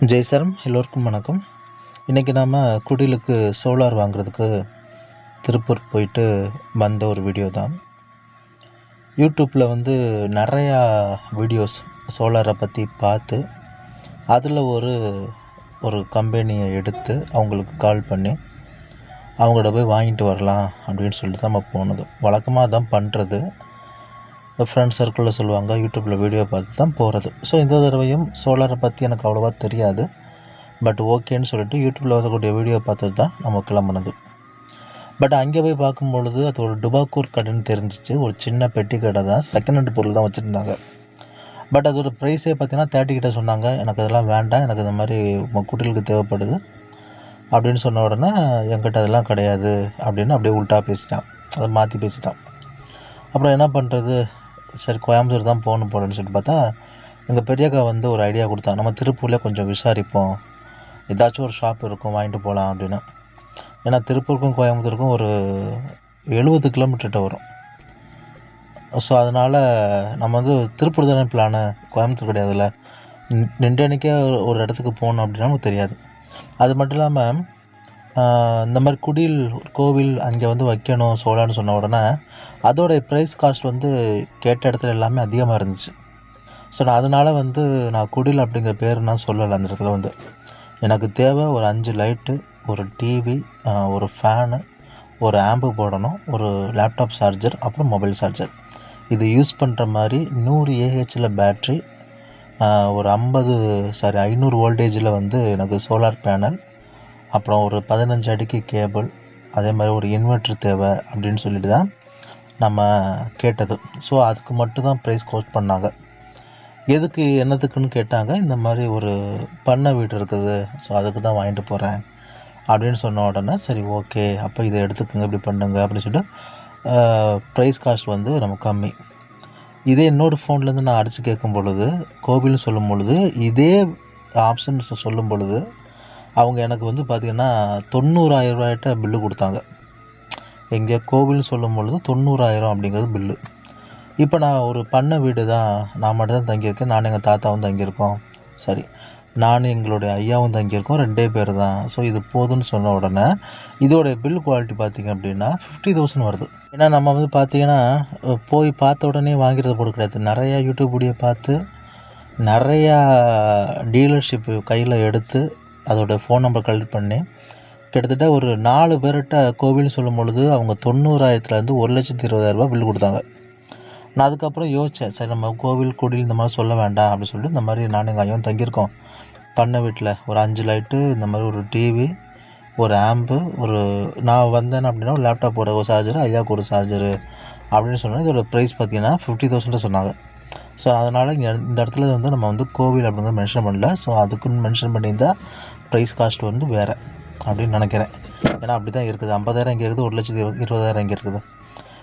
ஜெய் சரம் எல்லோருக்கும் வணக்கம். இன்றைக்கி நாம் குடிலுக்கு சோலார் வாங்குறதுக்கு திருப்பூர் போயிட்டு வந்த ஒரு வீடியோ தான். யூடியூப்பில் வந்து நிறையா வீடியோஸ் சோலாரை பற்றி பார்த்து அதில் ஒரு ஒரு கம்பெனியை எடுத்து அவங்களுக்கு கால் பண்ணி அவங்கள்ட்ட போய் வாங்கிட்டு வரலாம் அப்படின்னு சொல்லிட்டு தான் நம்ம போனது. வழக்கமாக தான் பண்ணுறது ஃப்ரெண்ட்ஸ் சர்க்கிளில் சொல்லுவாங்க யூடியூப்பில் வீடியோ பார்த்து தான் போகிறது ஸோ இந்த தடவையும் சோலாரை பற்றி எனக்கு அவ்வளோவா தெரியாது. பட் ஓகேன்னு சொல்லிட்டு யூடியூப்பில் வரக்கூடிய வீடியோ பார்த்துட்டு தான் நம்ம கிளம்புனது. பட் அங்கே போய் பார்க்கும் பொழுது அது ஒரு டுபாக்கூர் கடைன்னு தெரிஞ்சிச்சு. ஒரு சின்ன பெட்டி கடை தான். செகண்ட் ஹேண்ட் பொருள் தான் வச்சுருந்தாங்க. பட் அதோட ப்ரைஸே பார்த்தீங்கன்னா தேர்ட்டி கிட்ட சொன்னாங்க. எனக்கு அதெல்லாம் வேண்டாம். எனக்கு இந்த மாதிரி உங்கள் குட்டிலுக்கு தேவைப்படுது. அப்படின்னு சொன்ன உடனே என்கிட்ட அதெல்லாம் கிடையாது. அப்படின்னு அப்படியே உல்ட்டா பேசிட்டான். அதை மாற்றி பேசிட்டான். அப்புறம் என்ன பண்ணுறது சரி கோயம்புத்தூர் தான் போகணும் போலன்னு சொல்லிட்டு பார்த்தா எங்கள் பெரியக்கா வந்து ஒரு ஐடியா கொடுத்தா நம்ம திருப்பூரில் கொஞ்சம் விசாரிப்போம். ஏதாச்சும் ஒரு ஷாப் இருக்கும் வாங்கிட்டு போகலாம் அப்படின்னு. ஏன்னா திருப்பூருக்கும் கோயம்புத்தூருக்கும் ஒரு எழுபது கிலோமீட்டர்கிட்ட வரும். ஸோ அதனால் நம்ம வந்து திருப்பூர் தானே பிளானு கோயம்புத்தூர் கிடையாதுல்ல. நின்- நின்ற அன்னைக்கே ஒரு- ஒரு இடத்துக்கு போகணும் அப்படின்னா நமக்கு தெரியாது. அது மட்டும் இல்லாமல் இந்த மாதிரி குடில் ஒரு கோவில் அங்கே வந்து வைக்கணும் சோலான்னு சொன்ன உடனே அதோடைய ப்ரைஸ் காஸ்ட் வந்து கேட்ட இடத்துல எல்லாமே அதிகமாக இருந்துச்சு. ஸோ நான் அதனால் வந்து நான் குடில் அப்படிங்கிற பேர் நான் சொல்லலை அந்த இடத்துல வந்து. எனக்கு தேவை ஒரு அஞ்சு லைட்டு ஒரு டிவி ஒரு ஃபேனு ஒரு ஆம்பு போடணும் ஒரு லேப்டாப் சார்ஜர் அப்புறம் மொபைல் சார்ஜர் இது யூஸ் பண்ணுற மாதிரி நூறு ஏஹெச்சில் பேட்ரி ஒரு ஐம்பது சாரி ஐநூறு வோல்டேஜில் வந்து எனக்கு சோலார் பேனல் அப்புறம் ஒரு பதினஞ்சு அடிக்கு கேபிள் அதே மாதிரி ஒரு இன்வெர்ட்ரு தேவை அப்படின்னு சொல்லிட்டு தான் நம்ம கேட்டது. ஸோ அதுக்கு மட்டும் தான் ப்ரைஸ் கோட் பண்ணாங்க. எதுக்கு என்னத்துக்குன்னு கேட்டாங்க இந்த மாதிரி ஒரு பண்ணை வீடு இருக்குது ஸோ அதுக்கு தான் வாங்கிட்டு போகிறேன் அப்படின்னு சொன்ன உடனே சரி ஓகே அப்போ இதை எடுத்துக்கோங்க இப்படி பண்ணுங்க அப்படின்னு சொல்லிட்டு ப்ரைஸ் காஸ்ட் வந்து நம்ம கம்மி. இதே என்னோடய ஃபோன்லேருந்து நான் அடித்து கேட்கும் பொழுது கோவில்னு சொல்லும் பொழுது இதே ஆப்ஷன் சொல்லும் பொழுது அவங்க எனக்கு வந்து பார்த்திங்கன்னா தொண்ணூறாயிரம் ரூபாய்ட்ட பில்லு கொடுத்தாங்க. எங்கே கோவில்னு சொல்லும் பொழுது தொண்ணூறாயிரம் அப்படிங்கிறது பில்லு. இப்போ நான் ஒரு பண்ண வீடு தான். நான் மட்டும் தான் தங்கியிருக்கேன். நானும் எங்கள் தாத்தாவும் தங்கியிருக்கோம். சரி. நானும் எங்களுடைய ஐயாவும் தங்கியிருக்கோம். ரெண்டே பேர் தான். ஸோ இது போதும்னு சொன்ன உடனே இதோடைய பில் குவாலிட்டி பார்த்திங்க அப்படின்னா ஃபிஃப்டி தௌசண்ட் வருது. ஏன்னா நம்ம வந்து பார்த்திங்கன்னா போய் பார்த்த உடனே வாங்கிறது போட கிடையாது. நிறையா யூடியூப் வீடியோ பார்த்து நிறையா டீலர்ஷிப்பு கையில் எடுத்து அதோட ஃபோன் நம்பர் கலெக்ட் பண்ணி கிட்டத்தட்ட ஒரு நாலு பேர்கிட்ட கோவில்னு சொல்லும் பொழுது அவங்க தொண்ணூறாயிரத்துலேருந்து ஒரு லட்சத்தி இருபதாயிரரூபா பில் கொடுத்தாங்க. நான் அதுக்கப்புறம் யோசித்தேன் சரி நம்ம கோவில் குடில் இந்த மாதிரி சொல்ல வேண்டாம் அப்படின்னு சொல்லிட்டு இந்த மாதிரி நானும் எங்கள் ஐயாவும் தங்கியிருக்கோம். பண்ண வீட்டில் ஒரு அஞ்சு லைட்டு இந்த மாதிரி ஒரு டிவி ஒரு ஆம்பு ஒரு நான் வந்தேன் அப்படின்னா ஒரு லேப்டாப்போட ஒரு சார்ஜர் ஐயாவுக்கு ஒரு சார்ஜரு அப்படின்னு சொன்னால் இதோட ப்ரைஸ் பார்த்தீங்கன்னா ஃபிஃப்டி தௌசண்ட் சொன்னாங்க. ஸோ அதனால் இங்கே இந்த இடத்துல வந்து நம்ம வந்து கோவில் அப்படிங்கிறது மென்ஷன் பண்ணல. ஸோ அதுக்குன்னு மென்ஷன் பண்ணியிருந்தால் ப்ரைஸ் காஸ்ட் வந்து வேறு அப்படின்னு நினைக்கிறேன். ஏன்னா அப்படி தான் இருக்குது. ஐம்பதாயிரம் இங்கே இருக்குது ஒரு லட்சத்தி இருபது- இருபதாயிரம் இங்கே இருக்குது.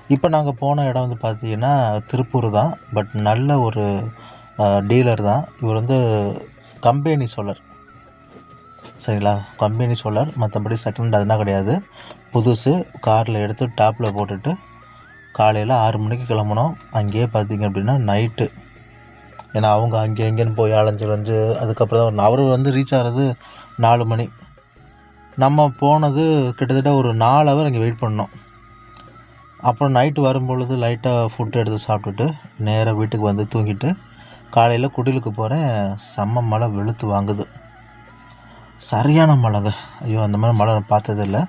இப்போ நாங்கள் போன இடம் வந்து பார்த்தீங்கன்னா திருப்பூர் தான். பட் நல்ல ஒரு டீலர் தான். இவர் வந்து கம்பெனி சோலர் சரிங்களா? கம்பெனி சோலார் மற்றபடி செகண்ட் அதெல்லாம் கிடையாது. புதுசு காரில் எடுத்து டாப்பில் போட்டுட்டு காலையில் ஆறு மணிக்கு கிளம்புனோம். அங்கேயே பார்த்தீங்க அப்படின்னா நைட்டு ஏன்னா அவங்க அங்கே இங்கேன்னு போய் அலைஞ்சு அலைஞ்சு அதுக்கப்புறம் தான் அவர் வந்து ரீச் ஆகிறது நாலு மணி. நம்ம போனது கிட்டத்தட்ட ஒரு நாலு ஹவர் அங்கே வெயிட் பண்ணோம். அப்புறம் நைட்டு வரும்பொழுது லைட்டாக ஃபுட் எடுத்து சாப்பிட்டுட்டு நேராக வீட்டுக்கு வந்து தூங்கிட்டு காலையில் குடிலுக்கு போகிறேன் செம்ம மழை வெளுத்து வாங்குது. சரியான மழைங்க. ஐயோ அந்த மாதிரி மழை நான் பார்த்ததில்ல.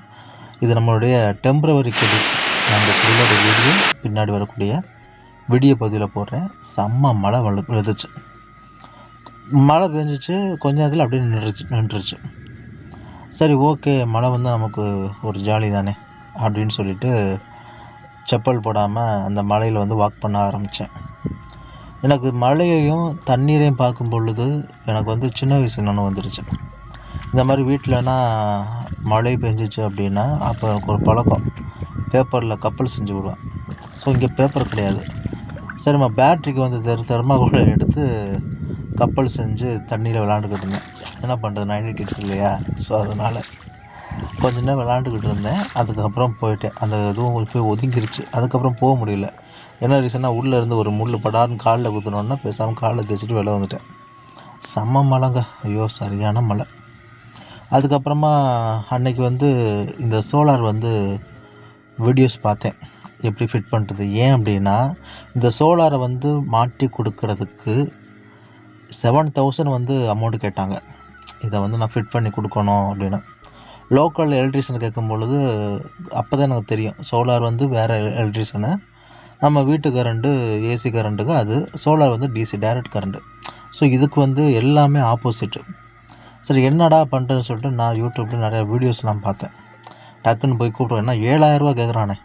இது நம்மளுடைய டெம்பரவரி குடி. நம்ம குடிலோட வீடியோ பின்னாடி வரக்கூடிய வீடியோ பதிவில் போடுறேன் செம்ம மழை வலு விழுந்துச்சு மழை பெஞ்சிச்சு கொஞ்ச நேரத்தில் அப்படியே நின்றுச்சு நின்றுச்சு. சரி ஓகே மழை வந்து நமக்கு ஒரு ஜாலி தானே அப்படின்னு சொல்லிட்டு செப்பல் போடாமல் அந்த மலையில் வந்து வாக் பண்ண ஆரம்பித்தேன் எனக்கு மழையையும் தண்ணீரையும் பார்க்கும் பொழுது எனக்கு வந்து சின்ன வயசு நினைவு வந்துருச்சு. இந்த மாதிரி வீட்டிலனா மழை பெஞ்சிச்சு அப்படின்னா அப்போ எனக்கு ஒரு பழக்கம் பேப்பரில் கப்பல் செஞ்சு விடுவேன். ஸோ இங்கே பேப்பர் கிடையாது. சரி நம்ம பேட்ரிக்கு வந்து தெரு தெர்மாகோலை எடுத்து கப்பல் செஞ்சு தண்ணியில் விளாண்டுக்கிட்டு இருந்தேன் என்ன பண்ணுறது நைன்டி கிட்ஸ் இல்லையா? ஸோ அதனால் கொஞ்ச நேரம் விளாண்டுக்கிட்டு இருந்தேன். அதுக்கப்புறம் போயிட்டேன். அந்த இதுவும் போய் ஒதுங்கிருச்சு. அதுக்கப்புறம் போக முடியல. என்ன ரீசனாக உள்ளே இருந்து ஒரு முள் படார்னு காலில் குத்துனோன்னா பேசாமல் காலில் தேய்ச்சிட்டு வெளில வந்துட்டேன். செம்ம மழைங்க. ஐயோ சரியான மழை. அதுக்கப்புறமா அன்னைக்கு வந்து இந்த சோலார் வந்து வீடியோஸ் பார்த்தேன். எப்படி ஃபிட் பண்ணுறது ஏன் அப்படின்னா இந்த சோலாரை வந்து மாட்டி கொடுக்கறதுக்கு செவன் தௌசண்ட் வந்து அமௌண்ட் கேட்டாங்க. இதை வந்து நான் ஃபிட் பண்ணி கொடுக்கணும் அப்படின்னு. லோக்கல் எலக்ட்ரிஷியன் கேட்கும் பொழுது அப்போ தான் எனக்கு தெரியும். சோலார் வந்து வேறு எலக்ட்ரிஷியனு நம்ம வீட்டு கரண்ட்டு ஏசி கரண்ட்டுக்கு அது சோலார் வந்து டிசி டைரக்ட் கரண்ட்டு ஸோ இதுக்கு வந்து எல்லாமே ஆப்போசிட்டு சரி என்னடா பண்ணுறேன்னு சொல்லிட்டு நான் யூடியூப்பில் நிறையா வீடியோஸ்லாம் பார்த்தேன். டக்குன்னு போய் கூப்பிடுவேன். என்ன ஏழாயிரரூவா கேட்குறானே